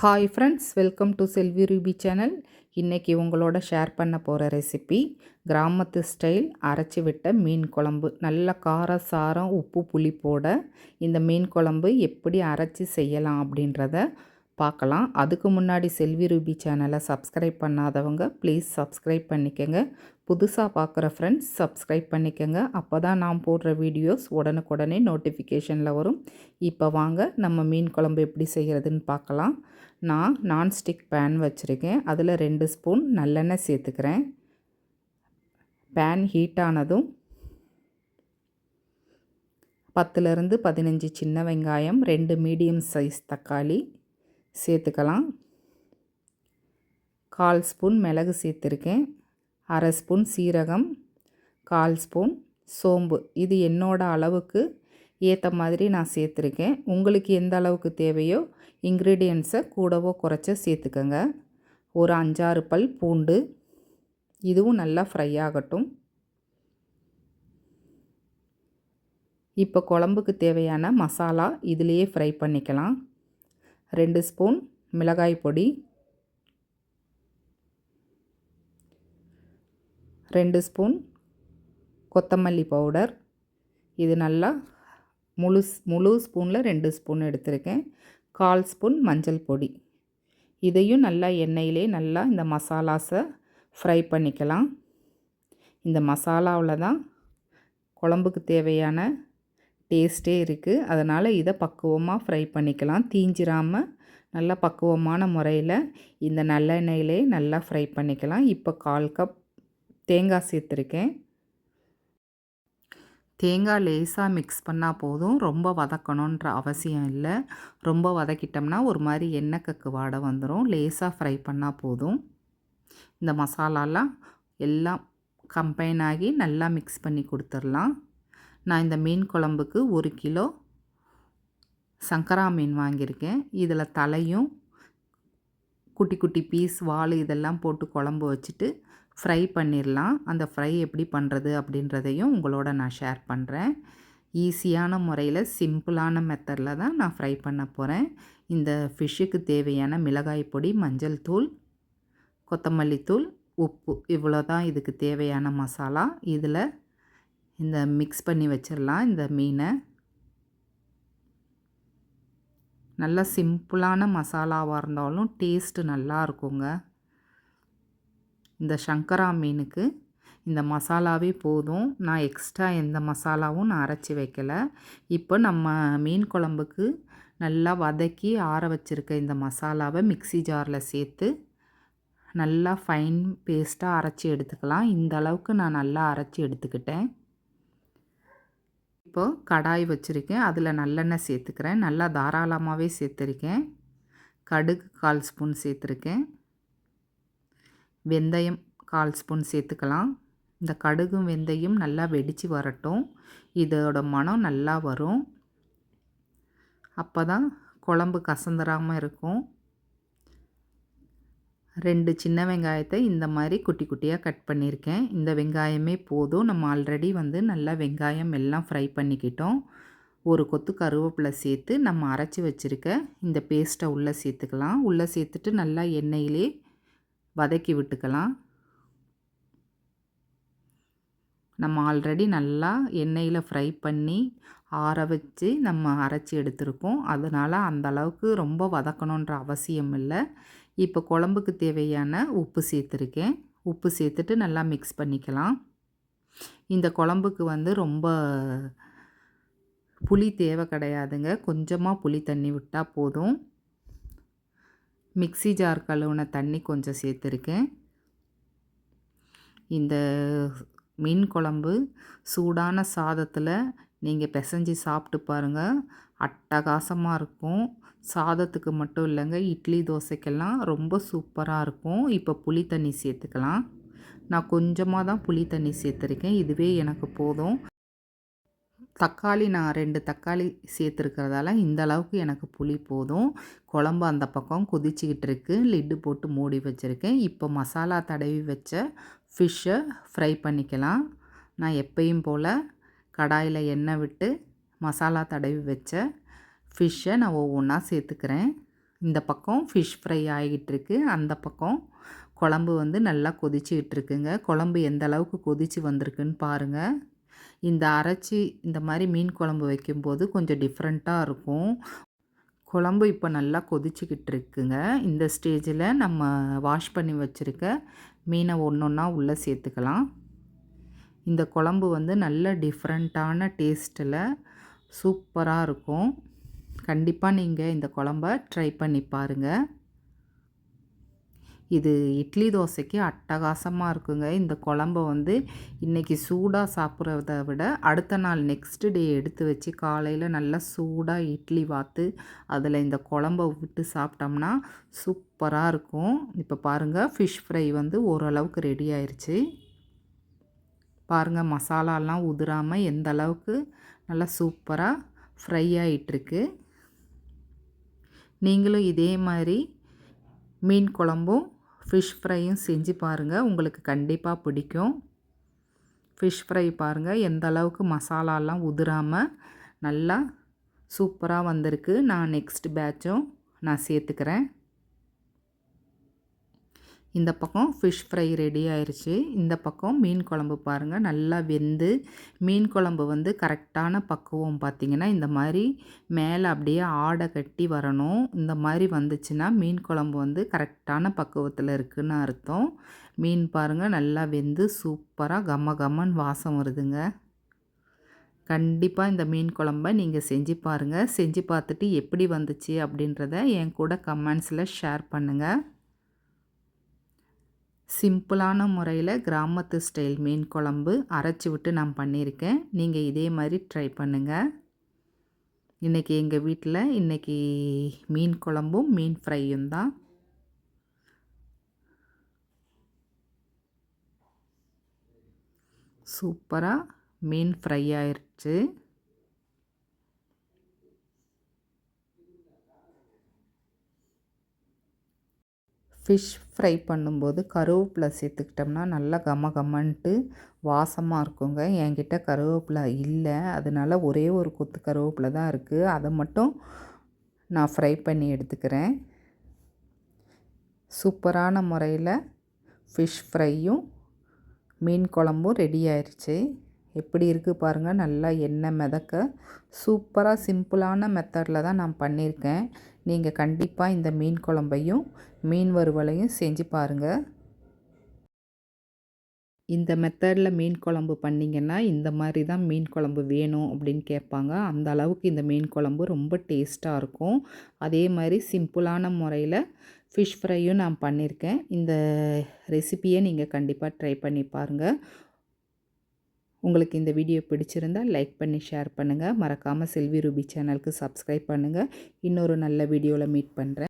Hi friends welcome to Selvi Ruby channel இன்றைக்கி உங்களோட share பண்ண போகிற ரெசிபி கிராமத்து ஸ்டைல் அரைச்சி விட்ட மீன் குழம்பு. நல்ல கார சாரம் உப்பு புளி போட இந்த மீன் குழம்பு எப்படி அரைச்சி செய்யலாம் அப்படின்றத பார்க்கலாம். அதுக்கு முன்னாடி செல்வி ரூபி சேனலை சப்ஸ்கிரைப் பண்ணாதவங்க ப்ளீஸ் சப்ஸ்கிரைப் பண்ணிக்கோங்க. புதுசாக பார்க்குற ஃப்ரெண்ட்ஸ் சப்ஸ்கிரைப் பண்ணிக்கோங்க. அப்போ தான் நான் போடுற வீடியோஸ் உடனுக்குடனே நோட்டிஃபிகேஷனில் வரும். இப்போ வாங்க நம்ம மீன் குழம்பு எப்படி செய்கிறதுன்னு பார்க்கலாம். நான் நான்ஸ்டிக் பேன் வச்சுருக்கேன். அதில் ரெண்டு ஸ்பூன் நல்லெண்ணெய் சேர்த்துக்கிறேன். பேன் ஹீட் ஆனதும் பத்துலேருந்து பதினஞ்சு சின்ன வெங்காயம் ரெண்டு மீடியம் சைஸ் தக்காளி சேர்த்துக்கலாம். கால் ஸ்பூன் மிளகு சேர்த்துருக்கேன். அரை ஸ்பூன் சீரகம் கால் ஸ்பூன் சோம்பு. இது என்னோடய அளவுக்கு ஏற்ற மாதிரி நான் சேர்த்துருக்கேன். உங்களுக்கு எந்த அளவுக்கு தேவையோ இன்க்ரீடியன்ஸை கூடவோ குறைச்ச சேர்த்துக்கோங்க. ஒரு அஞ்சாறு பல் பூண்டு. இதுவும் நல்லா ஃப்ரை ஆகட்டும். இப்போ குழம்புக்கு தேவையான மசாலா இதிலையே ஃப்ரை பண்ணிக்கலாம். ரெண்டு ஸ்பூன் மிளகாய் பொடி ரெண்டு ஸ்பூன் கொத்தமல்லி பவுடர். இது நல்லா முழு முழு ஸ்பூனில் ரெண்டு ஸ்பூன் எடுத்திருக்கேன். கால் ஸ்பூன் மஞ்சள் பொடி. இதையும் நல்லா எண்ணெயிலே நல்லா இந்த மசாலாஸை ஃப்ரை பண்ணிக்கலாம். இந்த மசாலாவில் தான் குழம்புக்கு தேவையான டேஸ்ட்டே இருக்குது அதனால் இதை பக்குவமாக ஃப்ரை பண்ணிக்கலாம். தீஞ்சிராமல் நல்லா பக்குவமான முறையில் இந்த நல்லெண்ணெயிலே நல்லா ஃப்ரை பண்ணிக்கலாம். இப்போ கால் கப் தேங்காய் சேர்த்துருக்கேன். தேங்காய் லேசாக மிக்ஸ் பண்ணால் போதும். ரொம்ப வதக்கணுன்ற அவசியம் இல்லை. ரொம்ப வதக்கிட்டோம்னா ஒரு மாதிரி எண்ணெய் கக்கு வாடை வந்துடும் லேசாக ஃப்ரை பண்ணால் போதும். இந்த மசாலாலாம் எல்லாம் கம்பைன் ஆகி நல்லா மிக்ஸ் பண்ணி கொடுத்துடலாம் நான் இந்த மீன் குழம்புக்கு ஒரு கிலோ சங்கரா மீன் வாங்கியிருக்கேன். இதில் தலையும் குட்டி குட்டி பீஸ் வால் இதெல்லாம் போட்டு குழம்பு வச்சுட்டு ஃப்ரை பண்ணிடலாம். அந்த ஃப்ரை எப்படி பண்ணுறது அப்படின்றதையும் உங்களோட நான் ஷேர் பண்ணுறேன். ஈஸியான முறையில் சிம்பிளான மெத்தடில் தான் நான் ஃப்ரை பண்ண போகிறேன். இந்த ஃபிஷ்ஷுக்கு தேவையான மிளகாய் பொடி மஞ்சள் தூள் கொத்தமல்லி தூள் உப்பு இவ்வளோ தான் இதுக்கு தேவையான மசாலா. இதில் இந்த மிக்ஸ் பண்ணி வச்சிடலாம் இந்த மீனை. நல்லா சிம்பிளான மசாலாவாக இருந்தாலும் டேஸ்ட்டு நல்லா இருக்குங்க. இந்த சங்கரா மீனுக்கு இந்த மசாலாவே போதும். நான் எக்ஸ்ட்ரா எந்த மசாலாவும் நான் அரைச்சி வைக்கலை. இப்போ நம்ம மீன் குழம்புக்கு நல்லா வதக்கி ஆற வச்சுருக்க இந்த மசாலாவை மிக்சி ஜாரில் சேர்த்து நல்லா ஃபைன் பேஸ்ட்டாக அரைச்சி எடுத்துக்கலாம். இந்த அளவுக்கு நான் நல்லா அரைச்சி எடுத்துக்கிட்டேன். இப்போது கடாய் வச்சுருக்கேன். அதில் நல்லெண்ணெய் சேர்த்துக்கிறேன். நல்லா தாராளமாகவே சேர்த்துருக்கேன். கடுகு கால் ஸ்பூன் சேர்த்துருக்கேன். வெந்தயம் கால் ஸ்பூன் சேர்த்துக்கலாம். இந்த கடுகும் வெந்தயம் நல்லா வெடித்து வரட்டும். இதோட மனம் நல்லா வரும். அப்போ தான் குழம்பு கசந்துராமல் இருக்கும். ரெண்டு சின்ன வெங்காயத்தை இந்த மாதிரி குட்டி குட்டியாக கட் பண்ணியிருக்கேன். இந்த வெங்காயமே போதும். நம்ம ஆல்ரெடி வந்து நல்லா வெங்காயம் எல்லாம் ஃப்ரை பண்ணிக்கிட்டோம். ஒரு கொத்து கருவேப்பிலை சேர்த்து நம்ம அரைச்சி வச்சுருக்க இந்த பேஸ்ட்டை உள்ளே சேர்த்துக்கலாம். உள்ளே சேர்த்துட்டு நல்லா எண்ணெயிலே வதக்கி விட்டுக்கலாம். நம்ம ஆல்ரெடி நல்லா எண்ணெயில் ஃப்ரை பண்ணி ஆற வச்சு நம்ம அரைச்சி எடுத்திருக்கோம். அதனால் அந்த அளவுக்கு ரொம்ப வதக்கணுன்ற அவசியம் இல்லை. இப்போ குழம்புக்கு தேவையான உப்பு சேர்த்துருக்கேன். உப்பு சேர்த்துட்டு நல்லா மிக்ஸ் பண்ணிக்கலாம். இந்த குழம்புக்கு வந்து ரொம்ப புளி தேவை கிடையாதுங்க. கொஞ்சமாக புளி தண்ணி விட்டால் போதும். மிக்சி ஜார் கழுவுன தண்ணி கொஞ்சம் சேர்த்துருக்கேன். இந்த மீன் குழம்பு சூடான சாதத்தில் நீங்கள் பிசைஞ்சு சாப்பிட்டு பாருங்கள் அட்டகாசமாக இருக்கும். சாதத்துக்கு மட்டும் இல்லைங்க இட்லி தோசைக்கெல்லாம் ரொம்ப சூப்பராக இருக்கும். இப்போ புளி தண்ணி சேர்த்துக்கலாம். நான் கொஞ்சமாக தான் புளி தண்ணி சேர்த்துருக்கேன். இதுவே எனக்கு போதும். தக்காளி நான் ரெண்டு தக்காளி சேர்த்துருக்கிறதால இந்த அளவுக்கு எனக்கு புளி போதும். குழம்பு அந்த பக்கம் கொதிச்சிக்கிட்டு இருக்கு. லிட்டு போட்டு மூடி வச்சுருக்கேன். இப்போ மசாலா தடவி வச்ச ஃபிஷ்ஷை ஃப்ரை பண்ணிக்கலாம். நான் எப்பயும் போல் கடாயில் எண்ணெய் விட்டு மசாலா தடவி வச்ச ஃபிஷ்ஷை நான் ஒவ்வொன்றா சேர்த்துக்கிறேன். இந்த பக்கம் ஃபிஷ் ஃப்ரை ஆகிட்டுருக்கு. அந்த பக்கம் குழம்பு வந்து நல்லா கொதிச்சுக்கிட்டு இருக்குங்க குழம்பு எந்த அளவுக்கு கொதித்து வந்திருக்குன்னு பாருங்கள் இந்த அரைச்சி இந்த மாதிரி மீன் குழம்பு வைக்கும்போது கொஞ்சம் டிஃப்ரெண்ட்டாக இருக்கும். குழம்பு இப்போ நல்லா கொதிச்சுக்கிட்டு இருக்குங்க இந்த ஸ்டேஜில் நம்ம வாஷ் பண்ணி வச்சுருக்க மீனை ஒன்று ஒன்றா உள்ளே சேர்த்துக்கலாம். இந்த குழம்பு வந்து நல்ல டிஃப்ரெண்ட்டான டேஸ்ட்டில் சூப்பராக இருக்கும். கண்டிப்பாக நீங்கள் இந்த குழம்ப ட்ரை பண்ணி பாருங்கள் இது இட்லி தோசைக்கு அட்டகாசமாக இருக்குங்க. இந்த குழம்ப வந்து இன்றைக்கி சூடாக சாப்பிட்றத விட அடுத்த நாள் நெக்ஸ்ட் டே எடுத்து வச்சு காலையில் நல்லா சூடாக இட்லி வாத்து அதில் இந்த குழம்ப விட்டு சாப்பிட்டோம்னா சூப்பராக இருக்கும். இப்போ பாருங்கள் ஃபிஷ் ஃப்ரை வந்து ஓரளவுக்கு ரெடி ஆயிடுச்சு பாருங்கள் மசாலாலாம் உதிராமல் எந்த அளவுக்கு நல்லா சூப்பராக ஃப்ரை ஆகிட்டுருக்கு நீங்களும் இதே மாதிரி மீன் குழம்பும் ஃபிஷ் ஃப்ரையும் செஞ்சு பாருங்கள் உங்களுக்கு கண்டிப்பாக பிடிக்கும். ஃபிஷ் ஃப்ரை பாருங்கள் எந்த அளவுக்கு மசாலாலாம் உதிராமல் நல்லா சூப்பராக வந்திருக்கு. நான் நெக்ஸ்ட் பேட்சும் நான் சேர்த்துக்கிறேன். இந்த பக்கம் ஃபிஷ் ஃப்ரை ரெடி ஆயிடுச்சு இந்த பக்கம் மீன் குழம்பு பாருங்கள் நல்லா வெந்து மீன் குழம்பு வந்து கரெக்டான பக்குவம் பார்த்திங்கன்னா இந்த மாதிரி மேலே அப்படியே ஆடை கட்டி வரணும். இந்த மாதிரி வந்துச்சுன்னா மீன் குழம்பு வந்து கரெக்டான பக்குவத்தில் இருக்குதுன்னு அர்த்தம். மீன் பாருங்கள் நல்லா வெந்து சூப்பராக கம கம்மன் வாசம் வருதுங்க. கண்டிப்பாக இந்த மீன் குழம்ப நீங்கள் செஞ்சு பாருங்கள் செஞ்சு பார்த்துட்டு எப்படி வந்துச்சு அப்படின்றத என் கூட கமெண்ட்ஸில் ஷேர் பண்ணுங்கள் சிம்பிளான முறையில் கிராமத்து ஸ்டைல் மீன் குழம்பு அரைச்சி விட்டு நான் பண்ணியிருக்கேன். நீங்கள் இதே மாதிரி ட்ரை பண்ணுங்கள் இன்றைக்கி எங்கள் வீட்டில் இன்றைக்கி மீன் குழம்பும் மீன் ஃப்ரையும் தான். சூப்பராக மீன் ஃப்ரை ஆயிடுச்சு ஃபிஷ் ஃப்ரை பண்ணும்போது கருவேப்பிலை சேர்த்துக்கிட்டோம்னா நல்லா கம கம்மன்ட்டு வாசமாக இருக்குங்க. என்கிட்ட கருவேப்பிலை இல்லை. அதனால் ஒரே ஒரு கொத்து கருவேப்பிலை தான் இருக்குது அதை மட்டும் நான் ஃப்ரை பண்ணி எடுத்துக்கிறேன். சூப்பரான முறையில் ஃபிஷ் ஃப்ரையும் மீன் குழம்பும் ரெடி ஆயிடுச்சு எப்படி இருக்குது பாருங்கள் நல்லா எண்ணெய் மிதக்க சூப்பராக சிம்பிளான மெத்தடில் தான் நான் பண்ணியிருக்கேன். நீங்கள் கண்டிப்பாக இந்த மீன் குழம்பையும் மீன் வறுவலையும் செஞ்சு பாருங்கள் இந்த மெத்தடில் மீன் குழம்பு பண்ணிங்கன்னா இந்த மாதிரி தான் மீன் குழம்பு வேணும் அப்படின்னு கேட்பாங்க. அந்த அளவுக்கு இந்த மீன் குழம்பு ரொம்ப டேஸ்ட்டாக இருக்கும். அதே மாதிரி சிம்பிளான முறையில் ஃபிஷ் ஃப்ரையும் நான் பண்ணியிருக்கேன் இந்த ரெசிப்பியை நீங்கள் கண்டிப்பாக ட்ரை பண்ணி பாருங்கள் உங்களுக்கு இந்த வீடியோ பிடிச்சிருந்தால் லைக் பண்ணி ஷேர் பண்ணுங்கள் மறக்காமல் செல்வி ரூபி சேனலுக்கு சப்ஸ்கிரைப் பண்ணுங்கள் இன்னொரு நல்ல வீடியோவில் மீட் பண்ணுறேன்